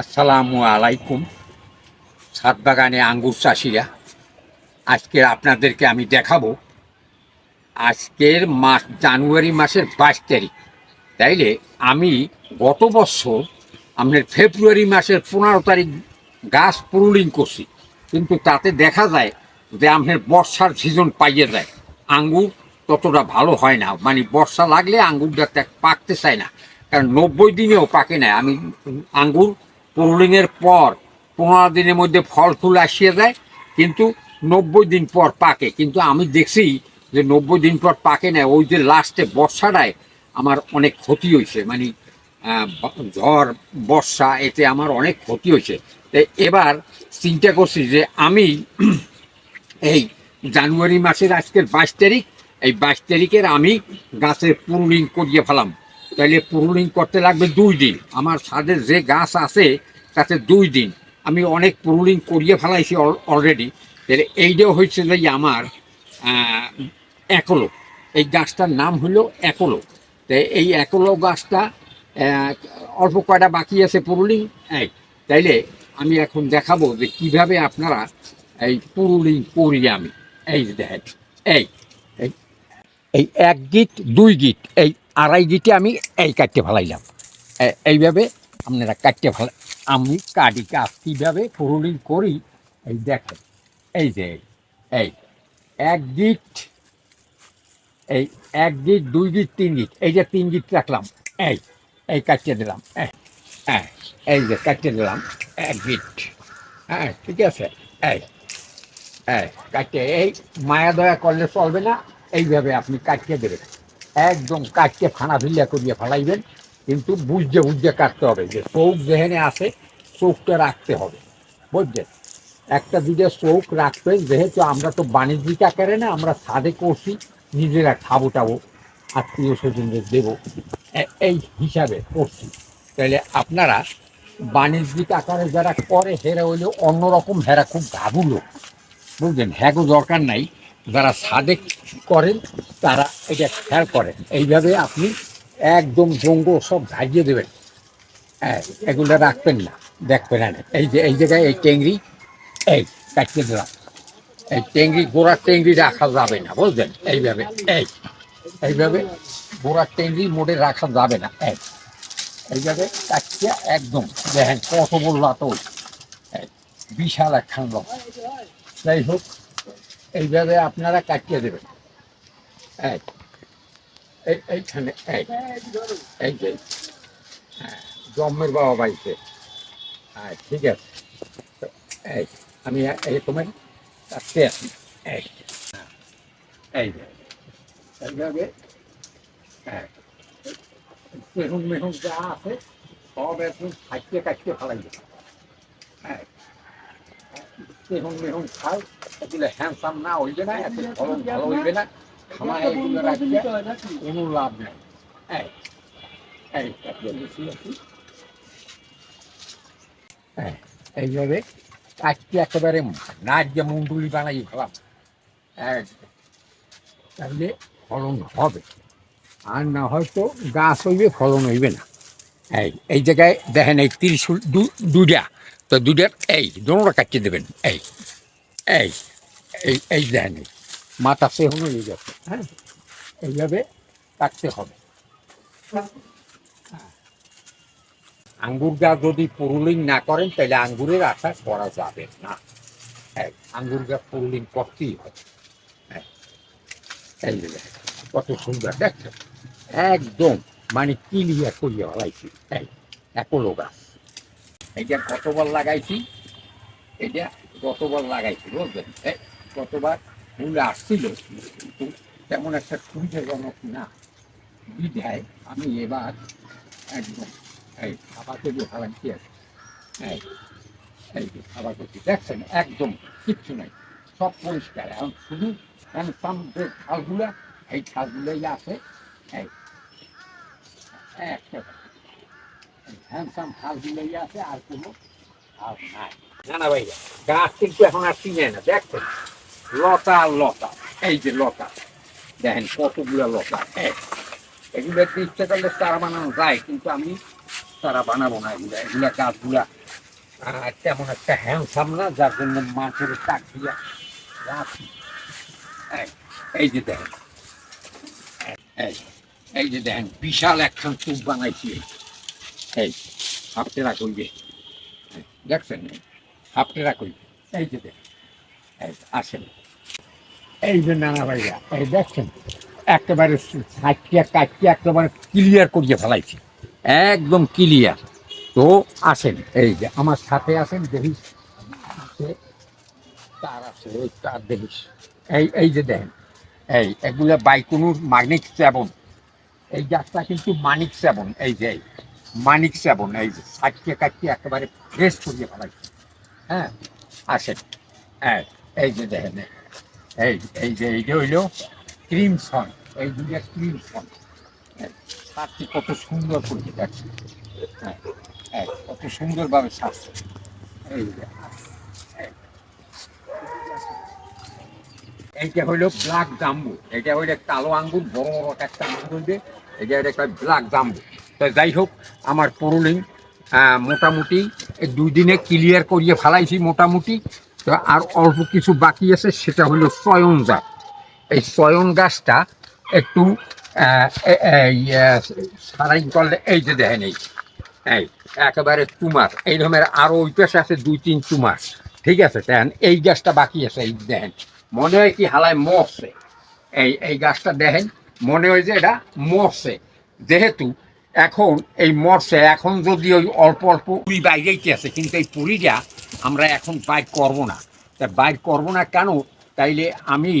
আসসালামু আলাইকুম। ছাদ বাগানে আঙ্গুর চাষিরা, আজকে আপনাদেরকে আমি দেখাবো আজকের মাস, জানুয়ারি মাসের বাইশ তারিখ। তাইলে আমি গত বছর আপনার ফেব্রুয়ারি মাসের পনেরো তারিখ গাছ পুরুলিং করছি। কিন্তু তাতে দেখা যায় যে আপনার বর্ষার সিজন পাইয়ে যায়। আঙ্গুর ততটা ভালো হয় না। মানে বর্ষা লাগলে আঙ্গুরটা পাকতে চায় না। কারণ নব্বই দিনেও পাকে না। আমি আঙ্গুর পুরুলিংয়ের পর পনেরো দিনের মধ্যে ফল ফুল আসিয়ে যায়, কিন্তু নব্বই দিন পর পাকে। কিন্তু আমি দেখছি যে নব্বই দিন পর পাকে না, ওই যে লাস্টে বর্ষাটায় আমার অনেক ক্ষতি হয়েছে। মানে ঝড়, বর্ষা, এতে আমার অনেক ক্ষতি হয়েছে। তো এবার চিন্তা করছি যে আমি এই জানুয়ারি মাসের আজকের বাইশ তারিখ, এই বাইশ তারিখের আমি গাছের পুরুলিং করিয়ে ফেলাম। তাহলে পুরুলিং করতে লাগবে দুই দিন। আমার ছাদের যে গাছ আছে, তাতে দুই দিন। আমি অনেক পুরুলিং করিয়ে ফেলাইছি অলরেডি তাহলে এইটাও হয়েছে যে আমার একলো। এই গাছটার নাম হলো একলো। তো এই একলো গাছটা অল্প কয়টা বাকি আছে পুরুলিং এই, তাইলে আমি এখন দেখাবো যে কীভাবে আপনারা এই পুরুলিং করি আমি। এই এই এই এই এক গিট, দুই গিট, এই আড়াই গিটে আমি এই কাটতে ফেলাইলাম এইভাবে আপনারা কাটতে ফেলা আমি কাটি গাছ কীভাবে পুরুলিং করি এই দেখেন এই যে এই, এক গিট এই এক গিট দুই গিট তিন গিট এই যে তিন গিট রাখলাম এই এই কাটিয়ে দিলাম এই হ্যাঁ এই যে কাটিয়ে দিলাম এক গিট হ্যাঁ ঠিক আছে এই এই কাটিয়ে এই মায়া দয়া করলে চলবে না এইভাবে আপনি কাটিয়ে দেবেন। একদম কাটিয়ে ফানা ভিল্লা করিয়ে ফালাইবেন, কিন্তু বুঝতে বুঝতে কাটতে হবে যে চৌক যেখানে আছে চৌকটা রাখতে হবে। বুঝলেন? একটা দুটো চৌক রাখবেন, যেহেতু আমরা তো বাণিজ্যিক আকারে না, আমরা ছাদে করছি নিজেরা খাব টাবো, আত্মীয় স্বজনদের দেবো। এই হিসাবে করছি। তাহলে আপনারা বাণিজ্যিক আকারে যারা করে, হেরা হইলে অন্যরকম, হেরা খুব ঘাবুলো। বুঝলেন? হ্যাগো দরকার নাই। যারা সাদেক করেন, তারা এটা খেয়াল করেন। এইভাবে আপনি একদম জঙ্গল সব ঝাঁকিয়ে দেবেন। হ্যাঁ এগুলো রাখবেন না, দেখবেন না এই যে, এই জায়গায় এই টেংরি, এই কাটিয়ে দিলাম এই টেংরি গোড়ার টেংরি রাখা যাবে না, বুঝলেন? এইভাবে, এই, এইভাবে গোড়ার টেংরি মোড়ে রাখা যাবে না, এই। এইভাবে কাটিয়ে একদম, দেখেন কত বলল তো বিশাল একখান যাই হোক এইভাবে আপনারা কাটিয়ে দেবেন। এই এইখানে এই এই যে হ্যাঁ, বাবা বাড়িতে হ্যাঁ ঠিক আছে। এই আমি এরকমের কাটতে আছি এই হ্যাঁ, মেহুন যা আছে সব এখন কাটিয়ে কাটিয়ে ফেলাই দেবে। হ্যাঁ মেহুন মেহুন হ্যান্ডসাম না হইবে না, এত ফলন ভালো হইবে না এগুলো রাখলে কোনো লাভ নেই। এইভাবে একেবারে বানাই এক, তাহলে ফলন হবে। আর না হয়তো গাছ হইবে ফলন হইবে না। এই এই জায়গায় দেখেন এই ত্রিশুল দু- দুইটা। তো দুইটার, এই দোনোটা কাটিয়ে দেবেন। এই এই এই এই মাথা সে এই যাচ্ছে হ্যাঁ? এইভাবে কাটতে হবে। আঙ্গুর গাছ যদি পুরুলিং না করেন, তাহলে আঙ্গুরের আশা করা যাবে না। হ্যাঁ আঙ্গুর গাছ পুরুলিং করতেই হবে। হ্যাঁ কত সুন্দর দেখছেন একদম মানে কিলিয়া করিয়া লাগাইছি এই একলো গাছ। এইটা কতবার লাগাইছি? এটা গতবার লাগাইছি এই গতবার ফুল আসছিল, কিন্তু তেমন একটা সুবিধাজনক না। বিধায় আমি এবার একদম এই খাবার তৈরি আছে? এই এই যে খাবার করছি দেখছেন, একদম কিচ্ছু নাই, সব পরিষ্কার। এখন শুধু যে খালগুলা এই খালগুলোই আছে, এই, একটা হ্যান্ডসাম খালগুলোই আছে, আর কোনো খাল নাই। না না, ভাইয়া। গাছ কিন্তু এখন আর চিনে না দেখছেন? লতা লতা এই যে লতা দেখেন কতগুলো লতা এই এগুলো ইচ্ছে করলে তারা বানানো যায় কিন্তু আমি তারা বানাবো না এগুলো এগুলো গাছগুলা তেমন একটা হ্যান্ডসাম না যার জন্য মাছের টাক দিয়া রাখি। এই, যে দেখেন এই, যে দেখেন বিশাল একখান চুপ বানাইছি। এই। হাফটে রাখুন যে দেখছেন? হাফটে রাখুন। এই যে আসেন। এই যে নানা ভাইয়া এই দেখছেন, একেবারে সাইটিয়া কাটিয়া একেবারে ক্লিয়ার করিয়ে ফেলাইছি। একদম ক্লিয়ার তো আসেন, এই যে আমার সাথে আসেন দেখিস তার আছে ওই তার দেখিস এই এই যে দেখেন, এই, এগুলো বাইকুনুর মানিক সেবন। এই গাছটা কিন্তু মানিক সেবন, এই যে মানিক সেবন, এই যে সাইটিয়া কাটিয়ে একেবারে ফ্রেশ করিয়ে ফেলাইছি। হ্যাঁ আসেন। হ্যাঁ এই যে দেখেন, এই এই যে এই যে হইল ক্রিমসন এই দুইটা ক্রিমসন সারটি কত সুন্দর করে দেখছি হ্যাঁ হ্যাঁ কত সুন্দরভাবে সারছে এই যে এইটা হইল ব্ল্যাক জাম্বু এটা হইল কালো আঙ্গুর, বড় বড় একটা আঙ্গুর হইবে এটা হইল একটা ব্ল্যাক জাম্বু। তো যাই হোক, আমার পুরুলিং মোটামুটি দুই দিনে ক্লিয়ার করিয়ে ফেলাইছি মোটামুটি। তো আর অল্প কিছু বাকি আছে, সেটা হলো চয়ন জাত এই চয়ন গাছটা একটু সারাই করলে, এই যে দেখেন এই এই, একেবারে তুমার এই ধরনের আরও ওই পাশে আছে দুই, তিন তুমার ঠিক আছে, দেখেন, এই গাছটা বাকি আছে, এই দেখেন। মনে হয় কি হালায় মরছে। এই এই গাছটা দেখেন, মনে হয় যে এটা মরছে। যেহেতু এখন এই মরছে, এখন যদি ওই অল্প অল্প পুরি বাইরেইতে আছে কিন্তু এই পুরিটা আমরা এখন বাইর করব না। তা বাইর করব না কেন? তাইলে আমি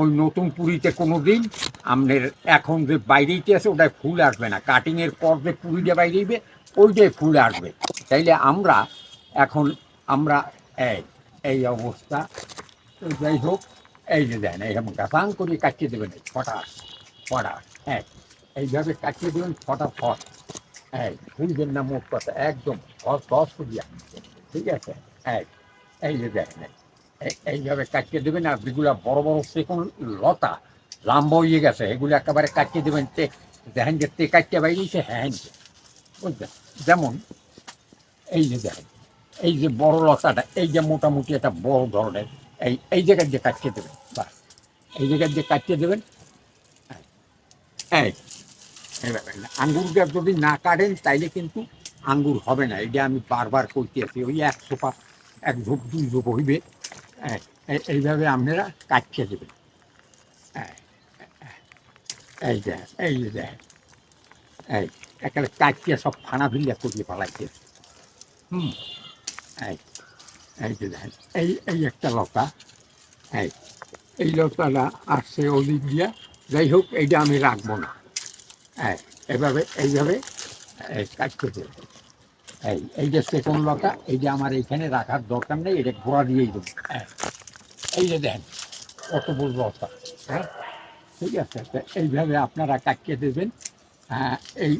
ওই নতুন পুরিতে কোনো দিন আপনার এখন যে বাইরেইতে আছে, ওটায় ফুল আসবে না। কাটিংয়ের পর যে পুরিটা বাইরেইবে ওইটাই ফুল আসবে। তাইলে আমরা এখন, আমরা এই এই অবস্থা। যাই হোক, এই যে দেন এইরকম গাছাং করে কাটিয়ে দেবেন, এই ফটাস ফটাস হ্যাঁ। এইভাবে কাটিয়ে দেবেন ফটাফট। হ্যাঁ ভুলবেন না মোট কথা? একদম ফস ফস করিয়া। ঠিক আছে? হ্যাঁ এই যে দেখেন, এই- এইভাবে কাটিয়ে দেবেন আর যেগুলো বড় বড় সেকম লতা, লাম্বা হয়ে গেছে, এগুলো একেবারে কাটিয়ে দেবেন তে, দেখেন যে তে কাটিয়ে বাইরেছে হ্যাঁ বুঝলেন? যেমন এই যে দেখেন, এই যে বড় লতাটা, এই যে মোটামুটি একটা বড় ধরনের, এই এই জায়গায় যে কাটিয়ে দেবেন বাস এই জায়গায় যে কাটিয়ে দেবেন এই। এইভাবে না। আঙ্গুর গাছ যদি না কাটেন তাইলে কিন্তু আঙ্গুর হবে না। এটা আমি বারবার করতে আছি ওই এক সোপা এক ঝোপ দুই ঝোপ হইবে। এই- এই- এইভাবে আপনারা কাটিয়ে দেবেন। এই, এই যে দেখেন এই একেবারে কাটিয়ে সব ফানা ফিল্লা করিয়ে পালাইছে হুম এই এই যে দেখেন এই এই একটা লতা এই এই লতাটা আসছে ওদিক দিয়া। যাই হোক এইটা আমি রাখব না। হ্যাঁ এভাবে, এইভাবে কাজ দেবো এই এই যে সেকন্ড লতা এই যে আমার এইখানে রাখার দরকার নেই, এটা ঘোরা দিয়েই দেবো। হ্যাঁ এই যে দেখেন, কত বড় লতা হ্যাঁ? ঠিক আছে এইভাবে আপনারা কাটিয়ে দেবেন। হ্যাঁ এই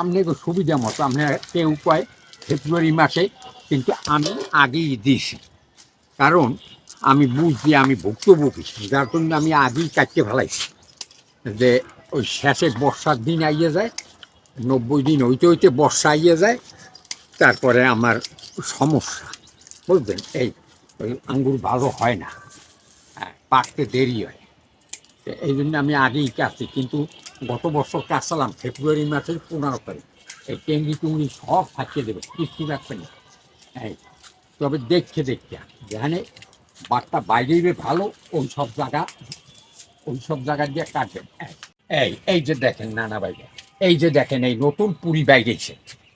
আপনাকে সুবিধা মতো আপনার কেউ কয় ফেব্রুয়ারি মাসে কিন্তু আমি আগেই দিয়েছি। কারণ আমি বুঝছি, আমি ভুক্তভোগী, যার জন্য আমি আগেই কাটতে ফেলাইছি। যে ওই শেষে বর্ষার দিন আইয়ে যায়, নব্বই দিন হইতে হইতে বর্ষা আইয়ে যায়, তারপরে আমার সমস্যা, বুঝলেন? এই ওই আঙ্গুর ভালো হয় না হ্যাঁ পাকতে দেরি হয়। এই জন্য আমি আগেই কাটছি, কিন্তু গত বছর কাটছিলাম, ফেব্রুয়ারি মাসের পনেরো তারিখ। এই টেঙ্গি টুঙ্গি সব ফাঁকিয়ে দেবে কিস্তি রাখবে না। এই, তবে দেখছে দেখছে যেখানে বাটটা বাইরেইবে ভালো, ওই সব জায়গা, ওই সব জায়গা দিয়ে কাটবেন এই এই যে দেখেন, নানা বাইরে এই যে দেখেন, এই নতুন পুরি বাইরেছে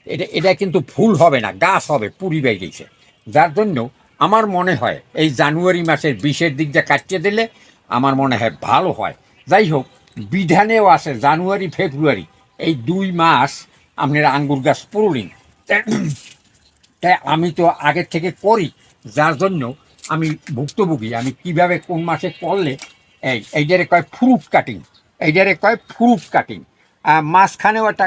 এটা এটা কিন্তু ফুল হবে না, গাছ হবে, পুরি বাইরেছে যার জন্য আমার মনে হয়, এই জানুয়ারি মাসের বিশের দিক দিয়ে কাটিয়ে দিলে আমার মনে হয় ভালো হয়। যাই হোক, বিধানেও আছে, জানুয়ারি, ফেব্রুয়ারি, এই দুই মাস আপনার আঙ্গুর গাছ পুরুলিং তাই আমি তো আগের থেকে করি, যার জন্য আমি ভুক্তভোগী। আমি কীভাবে কোন মাসে করলে, এই, এইটারে কয় ফ্রুট কাটিং এইটারে কয় ফ্রুট কাটিং মাঝখানেও একটা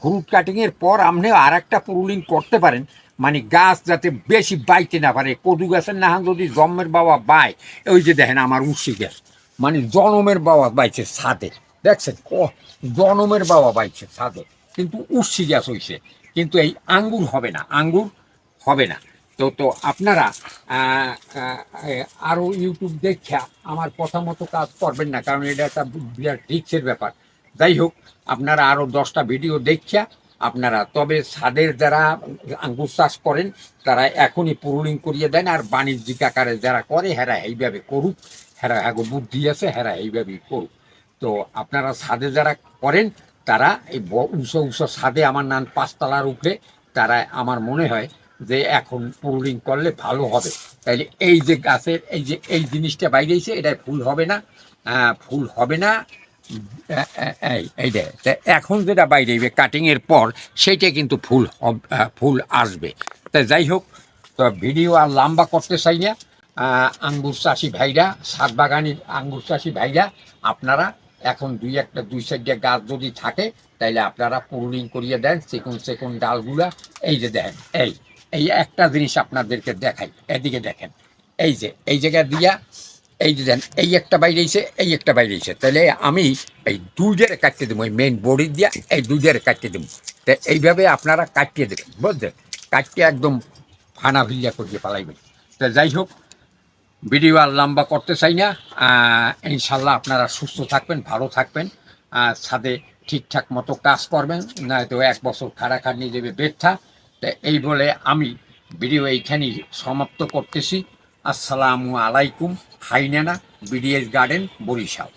ফ্রুট কাটিংয়ের পর আপনি আর একটা পুরুলিং করতে পারেন। মানে গাছ যাতে বেশি বাইতে না পারে। কদু গাছের না যদি জন্মের বাবা বায় ওই যে দেখেন আমার উশি গাছ। মানে জনমের বাবা বাইছে ছাদে। দেখছেন? ও, জনমের বাবা বাইছে ছাদে। কিন্তু উশি গাছ হইছে। কিন্তু এই আঙ্গুর হবে না। আঙ্গুর হবে না। তো তো আপনারা আহ, আহ, আরও ইউটিউব দেখা আমার কথা মতো কাজ করবেন না কারণ এটা একটা বিরাট রিক্সের ব্যাপার। যাই হোক আপনারা আরও দশটা ভিডিও দেখা আপনারা তবে ছাদের যারা আঙ্গুর চাষ করেন তারা এখনই পুরুলিং করিয়ে দেন আর বাণিজ্যিক আকারে যারা করে হেরা এইভাবে করুক হেরা হ্যাগো বুদ্ধি আছে হেরা এইভাবেই করুক। তো আপনারা ছাদে যারা করেন তারা এই উঁচু উঁচু ছাদে আমার নান পাঁচতলার উপরে তারা আমার মনে হয় যে এখন পুরুলিং করলে ভালো হবে। তাইলে এই যে গাছের, এই যে, এই জিনিসটা বাইরেছে এটা ফুল হবে না। ফুল হবে না। এই এইটা এখন যেটা বাইরে কাটিং এর পর, সেইটা কিন্তু ফুল ফুল আসবে। তা যাই হোক, তো ভিডিও আর লম্বা করতে চাই না। আঙ্গুর চাষি ভাইরা সাত বাগানের আঙ্গুর চাষি ভাইরা, আপনারা এখন দুই একটা, দুই চারটা গাছ যদি থাকে, তাইলে আপনারা পুরুলিং করিয়ে দেন সেকুন সেকুন ডালগুলা। এই যে দেন এই। এই একটা জিনিস আপনাদেরকে দেখাই, এদিকে দেখেন। এই যে, এই জায়গা দিয়া, এই যে দেন, এই একটা বাইরে বাইরেছে এই একটা বাইরে বাইরেছে তাহলে আমি এই দুইটারে কাটতে দেবো ওই মেন বডি দিয়া এই দুইটারে কাটতে দেবো। তা এইভাবে আপনারা কাটিয়ে দেবেন, বুঝলেন? কাটিয়ে একদম ফানা ভিলিয়া করিয়ে পালাইবেন তা যাই হোক, ভিডিও আর লম্বা করতে চাই না। ইনশাল্লাহ আপনারা সুস্থ থাকবেন, ভালো থাকবেন। ছাদে ঠিকঠাক মতো কাজ করবেন, নয়তো এক বছর খাড়া খাড়াখাড়নি দেবে ব্যর্থা তা এই বলে আমি ভিডিও এইখানেই সমাপ্ত করতেছি। আসসালামু আলাইকুম হাইনানা বিডিএস গার্ডেন বরিশাল।